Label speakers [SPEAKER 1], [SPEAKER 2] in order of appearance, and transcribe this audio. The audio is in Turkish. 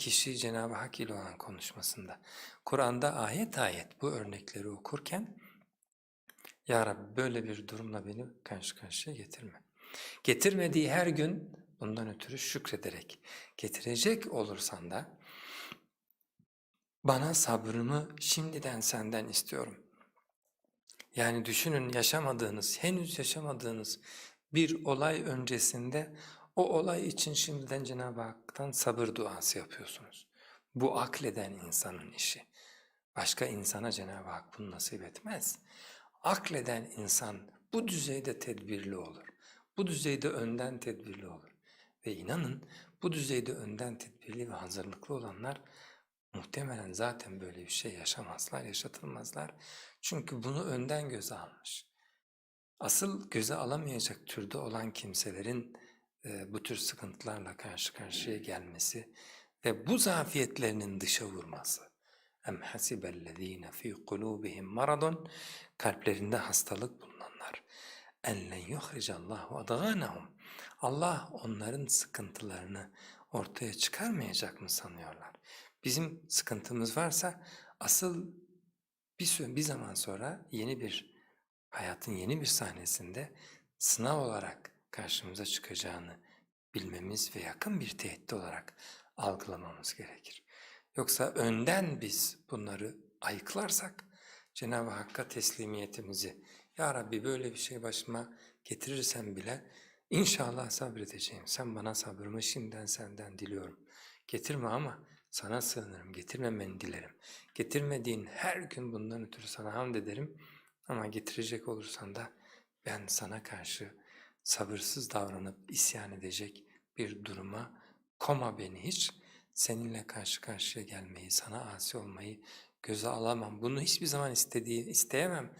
[SPEAKER 1] kişi Cenab-ı Hak ile olan konuşmasında. Kur'an'da ayet ayet bu örnekleri okurken Ya Rabbi böyle bir durumla beni karşı karşıya getirme. Getirmediği her gün bundan ötürü şükrederek getirecek olursan da bana sabrımı şimdiden senden istiyorum. Yani düşünün yaşamadığınız, henüz yaşamadığınız bir olay öncesinde o olay için şimdiden Cenab-ı Hak'tan sabır duası yapıyorsunuz. Bu akleden insanın işi. Başka insana Cenab-ı Hak bunu nasip etmez. Akleden insan bu düzeyde tedbirli olur. Bu düzeyde önden tedbirli olur. Ve inanın bu düzeyde önden tedbirli ve hazırlıklı olanlar muhtemelen zaten böyle bir şey yaşamazlar, yaşatılmazlar. Çünkü bunu önden göze almış. Asıl göze alamayacak türde olan kimselerin bu tür sıkıntılarla karşı karşıya gelmesi ve bu zafiyetlerinin dışa vurması. Em hasibellezine fi kulubihim maradun kalplerinde hastalık bulunanlar. En len yuhricallahu adgânahum. Allah onların sıkıntılarını ortaya çıkarmayacak mı sanıyorlar? Bizim sıkıntımız varsa asıl bir, bir zaman sonra yeni bir hayatın yeni bir sahnesinde sınav olarak karşımıza çıkacağını bilmemiz ve yakın bir tehdit olarak algılamamız gerekir. Yoksa önden biz bunları ayıklarsak Cenab-ı Hakk'a teslimiyetimizi Ya Rabbi böyle bir şey başıma getirirsen bile inşallah sabredeceğim. Sen bana sabrımı şimdiden senden diliyorum. Getirme ama sana sığınırım, getirmemeni dilerim. Getirmediğin her gün bundan ötürü sana hamd ederim. Ama getirecek olursan da ben sana karşı sabırsız davranıp isyan edecek bir duruma koma beni hiç. Seninle karşı karşıya gelmeyi, sana asi olmayı göze alamam. Bunu hiçbir zaman istediği, isteyemem.